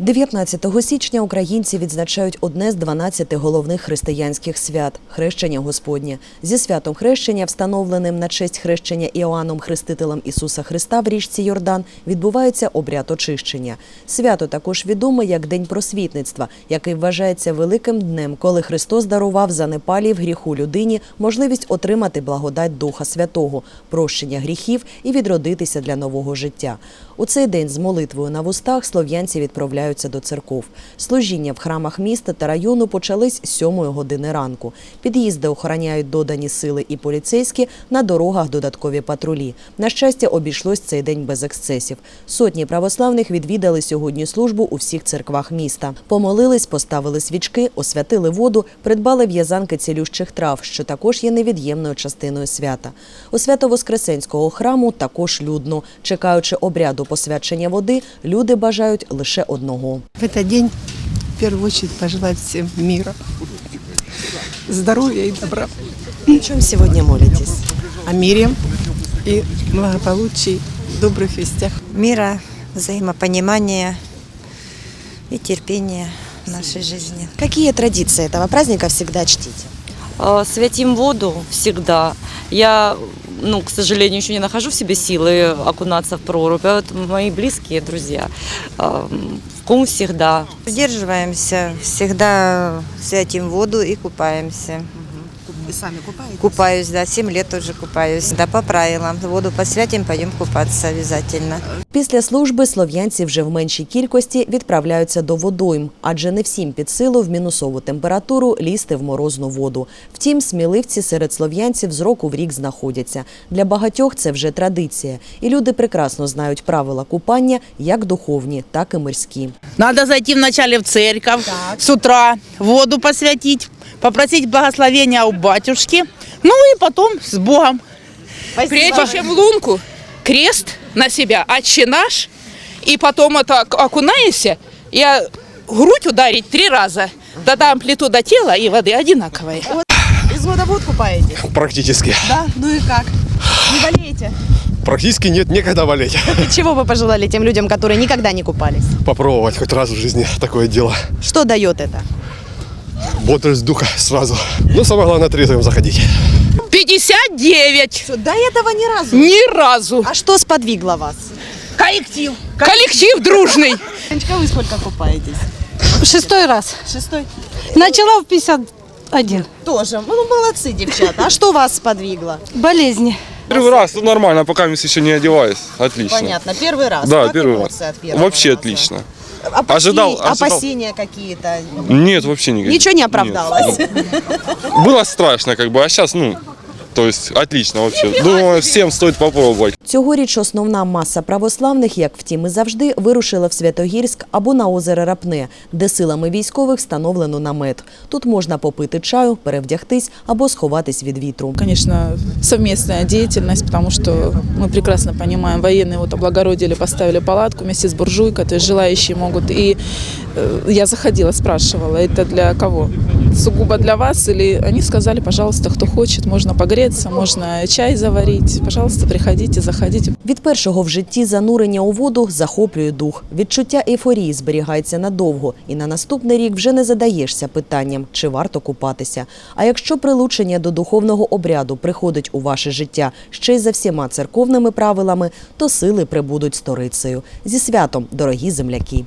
19 січня українці відзначають одне з 12 головних християнських свят хрещення Господнє. Зі святом хрещення, встановленим на честь хрещення Іоанном Хрестителем Ісуса Христа в річці Йордан, відбувається обряд очищення. Свято також відоме як День просвітництва, який вважається великим днем, коли Христос дарував занепалій в гріху людині можливість отримати благодать Духа Святого, прощення гріхів і відродитися для нового життя. У цей день з молитвою на вустах слов'янці відправляються до церков. Служіння в храмах міста та району почались 7 години ранку. Під'їзди охороняють додані сили і поліцейські, на дорогах додаткові патрулі. На щастя, обійшлось цей день без ексцесів. Сотні православних відвідали сьогодні службу у всіх церквах міста. Помолились, поставили свічки, освятили воду, придбали в'язанки цілющих трав, що також є невід'ємною частиною свята. У Свято-Воскресенського храму також людно. Чекаючи обряду посвячення води люди бажають лише одного. В цей день в першу чергу пожелати всім міра, здоров'я і добра. О чому сьогодні молитесь? О мірі і благополуччі, добрих вістях. Міра, взаємопонімання і терпіння в нашій житті. Які традиції цього праздника завжди чтите? Э, Святим воду всегда. Я, ну, к сожалению, еще не нахожу в себе силы окунаться в прорубь. А вот мои близкие друзья э, в кум всегда. Сдерживаемся, всегда святим воду и купаемся. Вы сами купаетесь? Купаюсь, да, 7 лет уже купаюсь. Да, по правилам. Воду посвятим, пойдем купаться обязательно. Після служби слов'янці вже в меншій кількості відправляються до водойм, адже не всім під силу в мінусову температуру лізти в морозну воду. Втім, сміливці серед слов'янців з року в рік знаходяться. Для багатьох це вже традиція, і люди прекрасно знають правила купання як духовні, так і мирські. Надо зайти вначале в церковь, с утра воду посвятить, попросить благословения у батюшки, ну и потом с Богом. Прежде чем лунку, крест на себя, отче наш, и потом это ок- окунаешься, и а, грудь ударить три раза. Тогда амплитуда тела и воды одинаковая. Из года в год купаетесь? Практически. Да? Ну и как? Не болеете? Практически нет, некогда болеть. Чего вы пожелали тем людям, которые никогда не купались? Попробовать хоть раз в жизни такое дело. Что дает это? Бодрость духа сразу. Ну, самое главное, трезвым заходить. 59. Что, до этого ни разу? Ни разу. А что сподвигло вас? Коллектив. Коллектив дружный. Леночка, вы сколько купаетесь? Шестой раз. Шестой? Начала в 51. Тоже. Ну, молодцы, девчата. А что вас сподвигло? Болезни. Первый раз, ну нормально, пока я еще не одеваюсь. Отлично. Понятно, первый раз. Да, Как первый эмоции раз. от первого Вообще раза? отлично. Опасения, Ожидал- ожидал. опасения какие-то? Нет, вообще никаких. Ничего не оправдалось? Нет. Было страшно, как бы, а сейчас, ну, то есть отлично вообще. Думаю, всем стоит попробовать. Цьогоріч основна маса православних, як втім і завжди, вирушила в Святогірськ або на озеро Рапне, де силами військових встановлено намет. Тут можна попити чаю, перевдягтись або сховатись від вітру. Конечно, совместная деятельность, потому что мы прекрасно понимаем, военные вот облагородили, поставили палатку вместе с буржуйкой, то есть желающие могут. И э, я заходила, спрашивала, это для кого? Сугубо для вас? Или они сказали, пожалуйста, кто хочет, можно погреться, можно чай заварить, пожалуйста, приходите, заходите. Від першого в житті занурення у воду захоплює дух. Відчуття ейфорії зберігається надовго, і на наступний рік вже не задаєшся питанням, чи варто купатися. А якщо прилучення до духовного обряду приходить у ваше життя ще й за всіма церковними правилами, то сили прибудуть сторицею. Зі святом, дорогі земляки!